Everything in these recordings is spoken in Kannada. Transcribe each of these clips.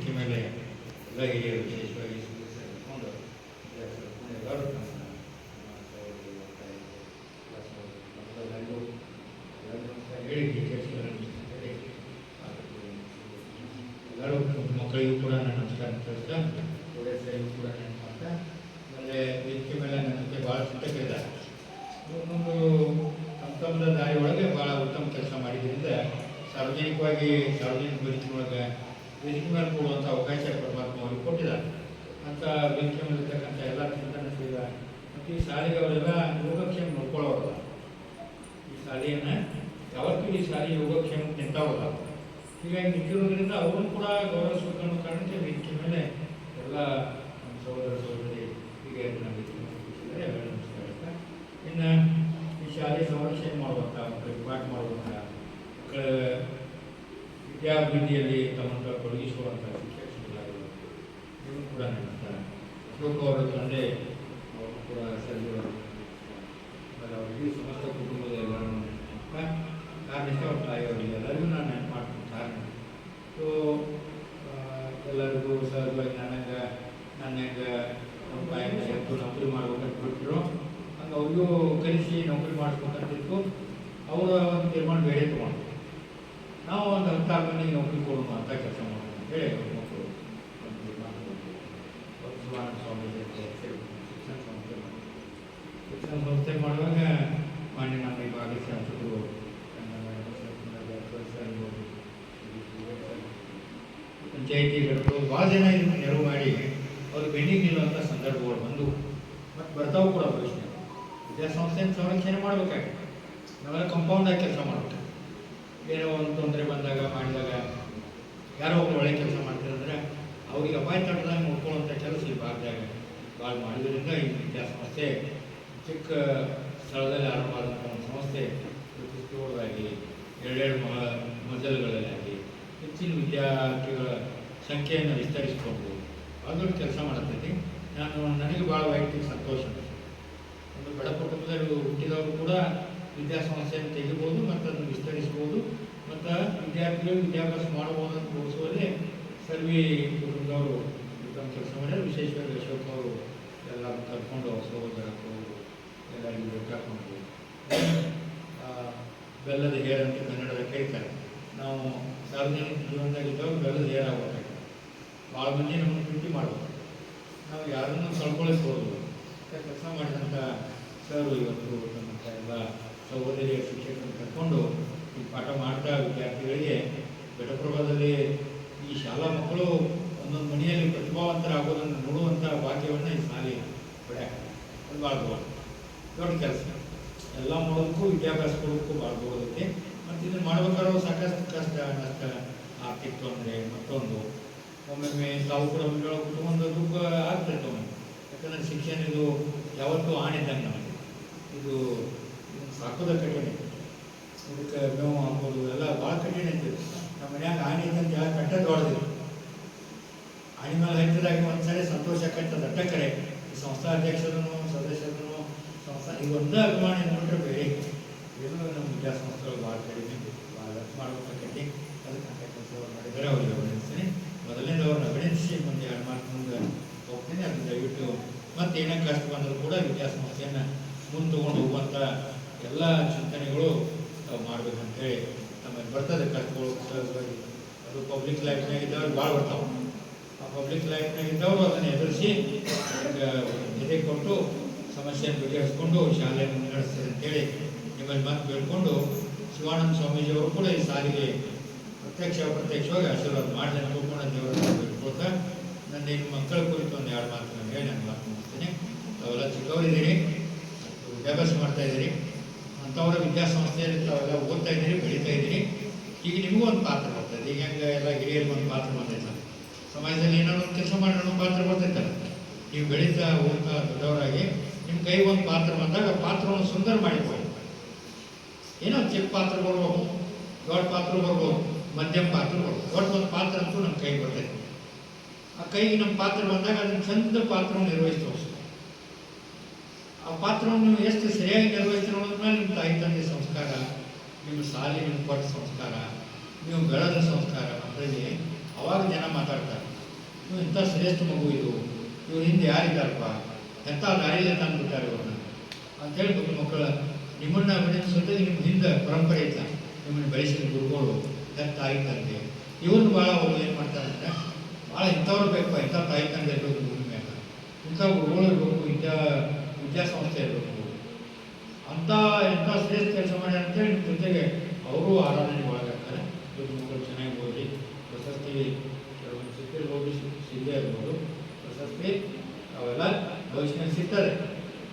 ವೇದಿಕೆ ಮೇಲೆ ಎಲ್ಲ ಹಿರಿಯರು ವಿಶೇಷವಾಗಿ ಕರ್ಕೊಂಡು ಎಲ್ಲರೂ ನಮ್ಮ ಸಹೋದರಿ ಒತ್ತಾಯ ಎಲ್ಲರಿಗೂ ಎಲ್ಲರಿಗೂ ನಮಸ್ಕಾರ ಹೇಳಿ ಟೀಚರ್ಸ್ಗಳನ್ನು ಹೇಳಿ ಎಲ್ಲರೂ ಮಕ್ಕಳಿಗೂ ಕೂಡ ನಾನು ನಮಸ್ಕಾರ ತಿಳಿಸ್ತಾ ಓಡಿಯರ್ಸರಿಗೂ ಕೂಡ ನಾನು ಮಾಡ್ತಾ ಆಮೇಲೆ ವೇದಿಕೆ ಮೇಲೆ ನನಗೆ ಭಾಳ ಶಿಕ್ಷಕರಿದ್ದಾರೆ ಒಂದೊಂದು ತಮ್ಮ ತಮ್ಮದ ದಾರಿ ಒಳಗೆ ಭಾಳ ಉತ್ತಮ ಕೆಲಸ ಮಾಡಿದ್ರಿಂದ ಸಾರ್ವಜನಿಕವಾಗಿ, ಸಾರ್ವಜನಿಕ ಬದುಕಿನೊಳಗೆ ವೇದಿಕೆ ಮೇಲೆ ಕೊಡುವಂಥ ಅವಕಾಶ ಪರಮಾತ್ಮ ಅವರಿಗೆ ಕೊಟ್ಟಿದ್ದಾರೆ. ಅಂತ ಮೇಲೆ ಇರ್ತಕ್ಕಂಥ ಎಲ್ಲ ಚಿಂತನಶೀಲ ಮತ್ತು ಈ ಶಾಲೆಗೆ ಅವರೆಲ್ಲ ಯೋಗಕ್ಷೇಮ ನೋಡ್ಕೊಳ್ಳೋರಲ್ಲ ಈ ಶಾಲೆಯನ್ನು ಯಾವತ್ತೂ ಈ ಶಾಲೆ ಯೋಗಕ್ಷೇಮ ನಿಂತಾವಲ್ಲ. ಹೀಗಾಗಿ ನಿಂತಿರೋದ್ರಿಂದ ಅವರು ಕೂಡ ಗೌರವ ಅನ್ನೋ ಕಾರಣಕ್ಕೆ ವೆಂಕಿ ಮೇಲೆ ಎಲ್ಲ ನಮ್ಮ ಸಹೋದರ ಸಹೋದರಿ ಹೀಗೆ ಕೂತಿದ್ದಾರೆ ನಮಸ್ಕಾರ ಇನ್ನು ಈ ಶಾಲೆ ಸಂರಕ್ಷಣೆ ಮಾಡುವಂಥ ಪಾಠ ಮಾಡುವಂಥ ಮಕ್ಕಳ ವಿದ್ಯಾಭಿವೃದ್ಧಿಯಲ್ಲಿ ತಮ್ಮನ್ನು ತೊಡಗಿಸಿಕೊಳ್ಳುವಂಥ ಶಿಕ್ಷಕರು ಕೂಡ ನಡೆಸ್ತಾರೆ ಅಶೋಕ್ ಅವರ ತಂದೆ, ಅವರು ಕೂಡ ಸರಿಗಳು ಆಮೇಲೆ ಅವ್ರ ಇಡೀ ಸಮಸ್ತ ಕುಟುಂಬದ ಎಲ್ಲರೂ ಕಾರಣ ಅವ್ರ ತಾಯಿಯವರಿಗೆ ಎಲ್ಲರಿಗೂ ನಾನು ನೆನಪು ಕಾರಣ. ಸೊ ಎಲ್ಲರಿಗೂ ಸಹಜವಾಗಿ ನನಗೆ ನನಗೆ ನಮ್ಮ ತಾಯಿಗೆ ನೌಕರಿ ಮಾಡ್ಬೇಕಂತ ಬಿಟ್ಟರು ಹಂಗೆ ಅವ್ರಿಗೂ ಕಲಿಸಿ ನೌಕರಿ ಮಾಡಿಸ್ಬೇಕಂತಿತ್ತು ಅವರ ಒಂದು ತೀರ್ಮಾನ ಬೇರೆ ತೊಗೊಂಡು ನಾವು ಒಂದು ಅಂಥ ಮನೆಗೆ ನೌಕರಿ ಕೊಡೋಣ ಅಂತ ಕೆಲಸ ಮಾಡೋಣ ಹೇಳಿ ಅವ್ರ ಮಕ್ಕಳು ಒಂದು ಹೇಳಿ ಶಿಕ್ಷಣ ಸಂಸ್ಥೆ. ಶಿಕ್ಷಣ ಸಂಸ್ಥೆ ಮಾಡುವಾಗ ಮಾನ್ಯ ನಮ್ಮ ಈ ಭಾಗದ ಶಾಸಕರು ಪಂಚಾಯಿತಿಗಳು ಭಾಳ ಜನ ಇದನ್ನು ನೆರವು ಮಾಡಿ ಅವ್ರು ಬೆನ್ನಿಗೆ ನಿಲ್ಲುವಂಥ ಸಂದರ್ಭಗಳು ಬಂದು ಮತ್ತು ಬರ್ತಾವು ಕೂಡ ಭವಿಷ್ಯ ವಿದ್ಯಾಸಂಸ್ಥೆಯನ್ನು ಸಂರಕ್ಷಣೆ ಮಾಡಬೇಕಾಗುತ್ತೆ ನಾವೆಲ್ಲ ಕಂಪೌಂಡಾಗಿ ಕೆಲಸ ಮಾಡಬೇಕು ಏನೋ ಒಂದು ತೊಂದರೆ ಬಂದಾಗ, ಮಾಡಿದಾಗ ಯಾರೋ ಒಬ್ಬರು ಒಳ್ಳೆ ಕೆಲಸ ಮಾಡ್ತಿರಂದ್ರೆ ಅವ್ರಿಗೆ ಅಪಾಯ ತಟ್ಟದಾಗ ನೋಡ್ಕೊಳ್ಳುವಂಥ ಕೆಲಸ ಈ ಭಾಗದಾಗ ಭಾಳ ಮಾಡಿದ್ರಿಂದ ಈ ವಿದ್ಯಾಸಂಸ್ಥೆ ಚಿಕ್ಕ ಸ್ಥಳದಲ್ಲಿ ಆರಂಭವಾದಂಥ ಒಂದು ಸಂಸ್ಥೆ ಪುಸ್ತಕಗಳಾಗಿ ಎರಡೆರಡು ಮ ಮಜಲುಗಳಲ್ಲಾಗಿ ಹೆಚ್ಚಿನ ವಿದ್ಯಾರ್ಥಿಗಳ ಸಂಖ್ಯೆಯನ್ನು ವಿಸ್ತರಿಸ್ಕೊಂಡು ಅದೊಂದು ಕೆಲಸ ಮಾಡುತ್ತೈತಿ ನಾನು ನನಗೆ ಭಾಳ ವೈಯಕ್ತಿಕ ಸಂತೋಷ. ಒಂದು ಬಡ ಕುಟುಂಬದಲ್ಲಿ ಹುಟ್ಟಿದವರು ಕೂಡ ವಿದ್ಯಾಸಂಸ್ಥೆಯನ್ನು ತೆಗಿಬೋದು ಮತ್ತು ಅದನ್ನು ವಿಸ್ತರಿಸ್ಬೋದು. ಮತ್ತು ವಿದ್ಯಾರ್ಥಿಗಳು ವಿದ್ಯಾಭ್ಯಾಸ ಮಾಡಬಹುದು ಅಂತ ತೋರಿಸುವಲ್ಲಿ ಸರ್ವಿ ಅವರು ಕೆಲಸ ಮಾಡಿದ್ರು ವಿಶೇಷವಾಗಿ ಅಶೋಕ್ ಅವರು ಎಲ್ಲ ಕರ್ಕೊಂಡು ಸಹೋದರ ಎಲ್ಲ ಎಲ್ಲರಿಗೂ ಕರ್ಕೊಂಡು ಬೆಲ್ಲದ ಹೇರ್ ಅಂತ ಕನ್ನಡದ ಕರೀತಾರೆ. ನಾವು ಸಾರ್ವಜನಿಕ ಜೀವನದಾಗಿದ್ದಾಗ ಬೆಲ್ಲದ ಹೇರ್ ಆಗಬೇಕಾಗಿದೆ ಭಾಳ ಮಂದಿ ನಮ್ಮನ್ನು ಪ್ರೀತಿ ಮಾಡಬೇಕು ನಾವು ಯಾರನ್ನು ಕಳ್ಕೊಳ್ಳಿಸ್ಬೋದು ಕೆಲಸ ಮಾಡಿದಂಥ ಸರ್ ಇವತ್ತು ನಮ್ಮ ಎಲ್ಲ ಸಹೋದರಿಯ ಶಿಕ್ಷಕರನ್ನು ಕರ್ಕೊಂಡು ಈ ಪಾಠ ಮಾಡ್ತಾ ವಿದ್ಯಾರ್ಥಿಗಳಿಗೆ ಘಟಪ್ರಭಾದಲ್ಲಿ ಈ ಶಾಲಾ ಮಕ್ಕಳು ಒಂದೊಂದು ಮನೆಯಲ್ಲಿ ಪ್ರತಿಭಾವಂತರಾಗೋದನ್ನು ನೋಡುವಂಥ ಭಾಗ್ಯವನ್ನು ಈ ಶಾಲೆ ಪಡ್ಯಾಕ ಅದು ಭಾಳ ದೊಡ್ಡ ದೊಡ್ಡ ಕೆಲಸ. ಎಲ್ಲ ಮಾಡೋದಕ್ಕೂ ವಿದ್ಯಾಭ್ಯಾಸ ಕೊಡೋದಕ್ಕೂ ಭಾಳ ದೊಡ್ಡದೈತಿ ಮತ್ತು ಇದನ್ನು ಮಾಡ್ಬೇಕಾದ್ರೂ ಸಾಕಷ್ಟು ಕಷ್ಟ, ನಷ್ಟ, ಆರ್ಥಿಕ ತೊಂದರೆ, ಮತ್ತೊಂದು. ಒಮ್ಮೊಮ್ಮೆ ತಾವು ಕೂಡ ಕುಟುಂಬದ ದುಃಖ ಆಗ್ತಿರ್ತವೆ ಯಾಕಂದರೆ ಶಿಕ್ಷಣ ಇದು ಯಾವತ್ತೂ ಆಣಿದ್ದಂಗೆ ನಮಗೆ. ಇದು ಸಾಕೋದ ಕಠಿಣ ಇದಕ್ಕೆ ಮೇವು ಹಾಕೋದು ಎಲ್ಲ ಭಾಳ ಕಠಿಣ ಐತಿ ನಮ್ಮ ಮನ್ಯಾಗ ಆನೆ ಇದ್ದಂಗೆ ಯಾರು ಕಟ್ಟ ದೊಡ್ಡದಿಲ್ಲ ಆನೆ ಮೇಲೆ ಹಚ್ಚಿದಾಗ ಒಂದ್ಸರಿ ಸಂತೋಷ ಕಟ್ಟದ ದಟ್ಟ ಕರೆ. ಈ ಸಂಸ್ಥಾ ಅಧ್ಯಕ್ಷರನ್ನು ಸದಸ್ಯರು ಸಂಸ್ಥಾ ಈಗ ಒಂದೇ ಅಭಿಮಾನ ನೋಡ್ರೆ ಬೇರೆ ಏನು ನಮ್ಮ ವಿದ್ಯಾಸಂಸ್ಥೆಗಳು ಭಾಳ ಕಡಿಮೆ ಭಾಳ ಮಾಡ್ಬೇಕಾಗೈತಿ ಅದಕ್ಕೆ ಮಾಡಿದರೆ ಅವ್ರಿಗೆ ಅಭಿನಂದಿಸ್ತೀನಿ. ಮೊದಲಿಂದ ಅವ್ರನ್ನ ಅಭಿನಂದಿಸಿ ಮುಂದೆ ಎರಡು ಮಾತು ಮುಂದೆ ಹೋಗ್ತೀನಿ. ಅದನ್ನು ದಯವಿಟ್ಟು ಮತ್ತೆ ಏನೇ ಕಷ್ಟ ಬಂದರೂ ಕೂಡ ವಿದ್ಯಾಸಂಸ್ಥೆಯನ್ನು ಮುಂದೆ ತೊಗೊಂಡು ಹೋಗುವಂಥ ಎಲ್ಲ ಚಿಂತನೆಗಳು ನಾವು ಮಾಡ್ಬೇಕಂತೇಳಿ ಆಮೇಲೆ ಬರ್ತದೆ ಕರ್ಕೊಂಡು ಅದು ಪಬ್ಲಿಕ್ ಲೈಫ್ನಾಗ ಇದ್ದವ್ರು ಭಾಳ ಬರ್ತಾವೆ. ಆ ಪಬ್ಲಿಕ್ ಲೈಫ್ನಾಗ ಇದ್ದವರು ಅದನ್ನು ಎದುರಿಸಿ ಎದೆ ಕೊಟ್ಟು ಸಮಸ್ಯೆಯನ್ನು ಬಗೆಹರಿಸ್ಕೊಂಡು ಶಾಲೆಯನ್ನು ಮುನ್ನಡೆಸ್ತಾರೆ ಅಂತೇಳಿ ನಿಮ್ಮಲ್ಲಿ ಮಾತು ಬೇಡ್ಕೊಂಡು ಶಿವಾನಂದ ಸ್ವಾಮೀಜಿಯವರು ಕೂಡ ಈ ಸಾರಿಗೆ ಪ್ರತ್ಯಕ್ಷ ಅಪ್ರತ್ಯಕ್ಷವಾಗಿ ಆಶೀರ್ವಾದ ಮಾಡಿದೆ ಅನ್ನೋದು ಕೂಡ ದೇವರನ್ನು ಬೇಡ್ಕೊಳ್ತಾ ನನ್ನ ಇನ್ನು ಮಕ್ಕಳ ಕುರಿತು ಒಂದು ಎರಡು ಮಾತು ನಾನು ಹೇಳಿ ನಾನು ಮಾತು ಮುಗಿಸ್ತೀನಿ. ತಾವೆಲ್ಲ ಚಿಕ್ಕವರಿದ್ದೀರಿ ವಿದ್ಯಾಭ್ಯಾಸ ಮಾಡ್ತಾ ಇದ್ದೀರಿ. ಅಂಥವರ ವಿದ್ಯಾಸಂಸ್ಥೆಯಲ್ಲಿ ತಾವೆಲ್ಲ ಓದ್ತಾ ಇದ್ದೀರಿ, ಬೆಳೀತಾ ಇದ್ದೀರಿ. ಈಗ ನಿಮಗೂ ಒಂದು ಪಾತ್ರ ಬರ್ತದೆ. ಈಗ ಹೆಂಗೆ ಎಲ್ಲ ಹಿರಿಯರಿಗೆ ಒಂದು ಪಾತ್ರ ಬಂದೈತಲ್ಲ ಸಮಾಜದಲ್ಲಿ ಏನಾದ್ರು ಒಂದು ಕೆಲಸ ಮಾಡೋಣ ಪಾತ್ರ ಬರ್ತೈತಲ್ಲ ನೀವು ಬೆಳೀತಾ ಓದ್ತಾ ದೊಡ್ಡವರಾಗಿ ನಿಮ್ಮ ಕೈಗೆ ಒಂದು ಪಾತ್ರ ಬಂದಾಗ ಪಾತ್ರವನ್ನು ಸುಂದರ ಮಾಡಿಕೊಳ್ಳಿ. ಏನೋ ಚಿಕ್ಕ ಪಾತ್ರ ಬರ್ಬೋದು, ದೊಡ್ಡ ಪಾತ್ರ ಬರ್ಬೋದು, ಮಧ್ಯಮ ಪಾತ್ರ ಬರ್ಬೋದು. ದೊಡ್ಡ ಒಂದು ಪಾತ್ರ ಅಂತೂ ನಮ್ಮ ಕೈಗೆ ಬರ್ತೈತೆ ಆ ಕೈಗೆ ನಮ್ಮ ಪಾತ್ರ ಬಂದಾಗ ಅದನ್ನು ಚಂದ ಪಾತ್ರವನ್ನು ನಿರ್ವಹಿಸಿ ಪಾತ್ರವನ್ನು ನೀವು ಎಷ್ಟು ಸರಿಯಾಗಿ ನಿರ್ವಹಿಸ್ತೀರೋ ಅನ್ನೋದ್ರ ಮೇಲೆ ನಿಮ್ಮ ತಾಯಿ ತಂದೆ ಸಂಸ್ಕಾರ, ನಿಮ್ಮ ನಿಮ್ಮ ಕೊಟ್ಟ ಸಂಸ್ಕಾರ, ನೀವು ಬೆಳೆದ ಸಂಸ್ಕಾರ, ಮಕ್ಕಳಿಗೆ ಅವಾಗ ಜನ ಮಾತಾಡ್ತಾರೆ. ನೀವು ಇಂಥ ಶ್ರೇಷ್ಠ ಮಗು ಇದು. ಇವ್ರು ಹಿಂದೆ ಯಾರಿದ್ದಾರಪ್ಪ? ಎಂಥ ದಾರಿಯಲ್ಲಿ ತಂದುಬಿಟ್ಟಾರೆ ಇವ್ರನ್ನ? ಅಂತ ಮಕ್ಕಳು ಮಕ್ಕಳ, ನಿಮ್ಮನ್ನ ಬೆಳೆಸುತ್ತೆ ನಿಮ್ಮ ಹಿಂದೆ ಪರಂಪರೆ ಇಲ್ಲ. ನಿಮ್ಮನ್ನು ಬೆಳೆಸಿದ ಗುರುಗಳು, ಎಂಥ ತಾಯಿ ತಂದೆ. ಇವ್ರನ್ನ ಭಾಳ ಅವರು ಏನು ಮಾಡ್ತಾರೆ ಅಂದರೆ ಭಾಳ ಇಂಥವ್ರು ಬೇಕು, ಇಂಥ ತಾಯಿ ತಂದೆ ಇರಬೇಕು ಭೂಮಿ ಮೇಲೆ. ಇಂಥ ಗುರುಗಳು ಇರಬೇಕು ವಿದ್ಯಾ ವಿದ್ಯಾಸಂಸ್ಥೆ ಇರಬೇಕು ಅಂತ ಎಂಥ ಶ್ರೇಷ್ಠ ಕೆಲಸ ಮಾಡಿ ಅಂತೇಳಿ ನಿಮ್ಮ ಜೊತೆಗೆ ಅವರು ಆರಾಧನೆ ಒಳಗಾಗ್ತಾರೆ ಮಕ್ಕಳು ಚೆನ್ನಾಗಿ ಓದಿ, ಪ್ರಶಸ್ತಿ ಕೆಲವೊಂದು ಸಿಕ್ಕಿರ್ಬೋದು ಹೋಗಿ ಸಿಗದೇ ಇರ್ಬೋದು. ಪ್ರಶಸ್ತಿ ಅವೆಲ್ಲ ಭವಿಷ್ಯದಲ್ಲಿ ಸಿಗ್ತದೆ.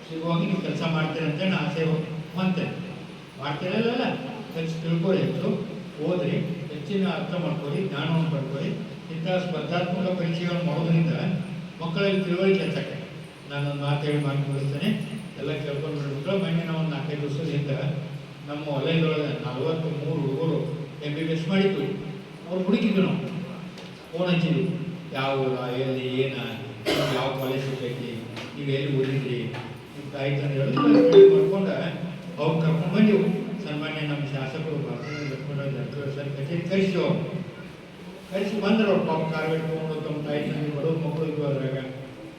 ಸಿಗುವಾಗ ನೀವು ಕೆಲಸ ಮಾಡ್ತೀರ ಅಂತೇಳಿ ಆಸೆ ಮಾಡ್ತೇನೆ ಮಾಡ್ತೀರಲ್ಲ ಹೆಚ್ಚು ತಿಳ್ಕೊಳ್ಳಿ ಹೆಚ್ಚು. ಓದ್ರಿ, ಹೆಚ್ಚಿನ ಅರ್ಥ ಮಾಡ್ಕೊಳ್ಳಿ, ಜ್ಞಾನವನ್ನು ಪಡ್ಕೊಳ್ಳಿ. ಇಂಥ ಸ್ಪರ್ಧಾತ್ಮಕ ಪರೀಕ್ಷೆಗಳನ್ನು ಮಾಡೋದ್ರಿಂದ ಮಕ್ಕಳಲ್ಲಿ ತಿಳುವಳಿಕೆ ಹೆಚ್ಚಕ್ಕೆ ನಾನೊಂದು ಮಾತು ಹೇಳಿ ಮಾತು ಮುಗಿಸ್ತೇನೆ ಎಲ್ಲ ಕೇಳ್ಕೊಂಡು ಬಿಟ್ಟು ಮೊನ್ನೆ ನಾವು ಒಂದು ನಾಲ್ಕೈದು ವರ್ಷದಿಂದ ಹಿಂದೆ ನಮ್ಮ ವಲಯದೊಳಗೆ ನಲವತ್ತು ಮೂರು ಹುಡುಗರು ಎಂ ಬಿ ಬಿ ಎಸ್ ಮಾಡಿದ್ವಿ. ಅವ್ರು ಹುಡುಕಿದ್ರು ನಾವು. ಫೋನ್ ಹಚ್ಚಿದ್ವಿ. ಯಾವ ಎಲ್ಲಿ, ಏನ, ಯಾವ ಕಾಲೇಜ್ ಸಿಗ್ತೈತಿ ನೀವು ಎಲ್ಲಿ ಓದಿದ್ರಿ ನಿಮ್ಮ ತಾಯಿ ತಂದೆ ಮಾಡ್ಕೊಂಡು ಅವ್ರು ಕರ್ಕೊಂಡು ಬಂದೆವು ಸನ್ಮಾನ್ಯ ನಮ್ಮ ಶಾಸಕರು ಸರ್ ಕಚೇರಿ ಕರೆಸಿ ಕರೆಸಿ ಬಂದ್ರು ಅವ್ರು ಪಾಪ ಕಾರ್ ಇಟ್ಕೊಂಡು ತಮ್ಮ ತಾಯಿ ತಂದೆ ಬಡವ್ರ ಮಕ್ಕಳು ಇದ್ವು ಅದ್ರಾಗ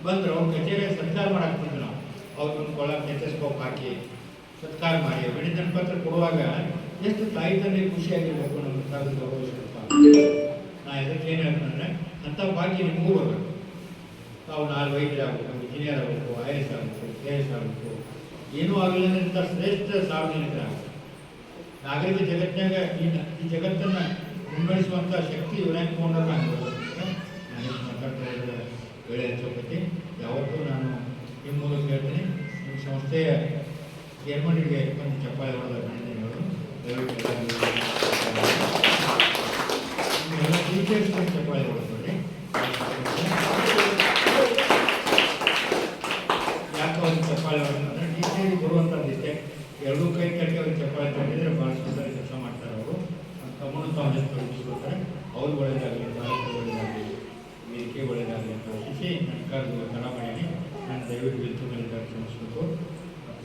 ಬಂದ್ರು, ಅವ್ರ ಕಚೇರಿಯಾಗ ಸತ್ಕಾರ ಮಾಡಾಕ್ತಿದ್ವಿ ನಾವು ಅವ್ರನ್ನ ಕೊಳಕ್ಕೆ ನೆಚ್ಚಸ್ಕೋಪ್ ಹಾಕಿ ಸತ್ಕಾರ ಮಾಡಿ ಬೆಳಿತನ ಪತ್ರ ಕೊಡುವಾಗ ಎಷ್ಟು ತಾಯಿ ತಂದೆ ಖುಷಿಯಾಗಿರ್ಬೇಕು ನಮ್ಮ ಕಾಲದ ಗೌರವಿಸ್ಬೇಕು ನಾ ಇದಕ್ಕೆ ಏನು ಹೇಳ್ತಂದ್ರೆ ಅಂಥ ಬಾಕಿ ನಿಮಗೂ ಬರಬೇಕು. ತಾವು ನಾಲ್ಕು ವೈದ್ಯರಾಗಬೇಕು ಇಂಜಿನಿಯರ್ ಆಗಬೇಕು ಐ ಎಸ್ ಆಗಬೇಕು ಕೆ ಎಸ್ ಆಗಬೇಕು. ಏನೂ ಆಗಲಿಲ್ಲ ಇಂಥ ಶ್ರೇಷ್ಠ ಸಾರ್ವಜನಿಕರ. ನಾಗರಿಕ ಜಗತ್ತಿನಾಗ ಈ ಈ ಜಗತ್ತನ್ನು ಮುನ್ನಡೆಸುವಂಥ ಶಕ್ತಿ ಇವರ ತಗೊಂಡ್ರೆ ನಾನು ಮಾತಾಡ್ತಾ ಇದ್ದಾರೆ ವೇಳೆ ಯಾವತ್ತೂ ನಿಮ್ಮ ಮೂಲಕ ಹೇಳ್ತೀನಿ ನಿಮ್ಮ ಸಂಸ್ಥೆಯ ಚೇರ್ಮನ್ಗೆ ಒಂದು ಚಪ್ಪಾಳೆ ಹೊಡೆದ ಅಭಿನಂದನೆಗಳು ದಯವಿಟ್ಟು ಚಪ್ಪಾಳೆ ಹೊಡೆದ್ಬಿಡಿ ಯಾಕೆ ಅವ್ರಿಗೆ ಚಪ್ಪಾಳೆ ಹೊಡೆದ್ರೆ ಟೀಚರಿಗೆ ಬರುವಂಥ ಇಷ್ಟೇ. ಎರಡೂ ಕೈ ಕಟ್ಟಿ ಅವ್ರಿಗೆ ಚಪ್ಪಾಳೆ ತಗೊಂಡಿದ್ರೆ ಭಾಳ ಸುಂದರ ಕೆಲಸ ಮಾಡ್ತಾರೆ ಅವರು. ತಮ್ಮನ್ನು ತಾವು ಹೆಸರು ತೊಡಗಿಸ್ಕೊಳ್ತಾರೆ ಅವ್ರು ಒಳ್ಳೆಯದಾಗಲಿ ಭಾರತ ಒಳ್ಳೆಯದಾಗಲಿ ವೇದಿಕೆ ಒಳ್ಳೇದಾಗಲಿ ಅಂತ ಯೋಚಿಸಿ ನನ್ನ ಕರೆದು ನಾನು ದಯವಿಟ್ಟು ಮೇಲೆ ಕ್ಷಮಿಸ್ಬೇಕು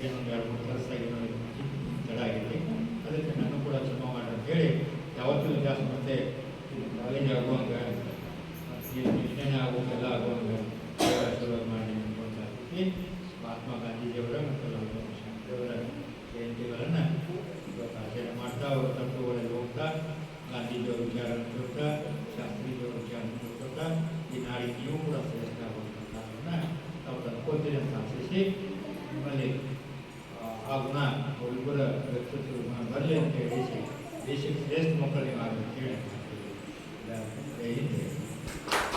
ಏನೊಂದು ಎರಡು ಮೂರು ತಾಸಾಗಿ ನನಗೆ ತಡ ಆಗಿದೆ. ಅದಕ್ಕೆ ನಾನು ಕೂಡ ಕ್ಷಮ ಮಾಡಿ ಅಂತೇಳಿ ಯಾವತ್ತೂ ಜಾಸ್ತಿ ಮತ್ತೆ ಕಾಲೇಜ್ ಆಗುವಂಗ ವಿಜ್ಞಾನ ಆಗುವಂಗೆಲ್ಲ ಆಗುವಂಗ ಆಶೀರ್ವಾದ ಮಾಡಿ ಅಂತ ಮಹಾತ್ಮ ಗಾಂಧೀಜಿಯವರ ಮತ್ತು ಶಾಸ್ತ್ರಿಯವರ ಜಯಂತಿಗಳನ್ನು ಇವತ್ತು ಆಚರಣೆ ಮಾಡ್ತಾ, ಅವರ ತತ್ವಗಳಲ್ಲಿ ಹೋಗ್ತಾ, ಗಾಂಧೀಜಿಯವರ ವಿಚಾರ ಶಾಸ್ತ್ರೀಜಿಯವರ ವಿಚಾರ ಈ ನಾಡಿಗೆ ನೀವು ಕೂಡ ತಂದ್ಕೊಳ್ತೀರಿ ಅಂತ ಆಶಿಸಿ ನಿಮ್ಮಲ್ಲಿ ಆ, ಆ ಗುಣ ಅವರಿಬ್ಬರ ವ್ಯಕ್ತಿತ್ವ ಗುಣ ಬರಲಿ ಅಂತ ಹೇಳಿ ದೇಶಕ್ಕೆ ಶ್ರೇಷ್ಠ ಮಕ್ಕಳು ನೀವು ಆಗಬೇಕು ಹೇಳಿ ಜೈ ಹಿಂದ್ ಜೈ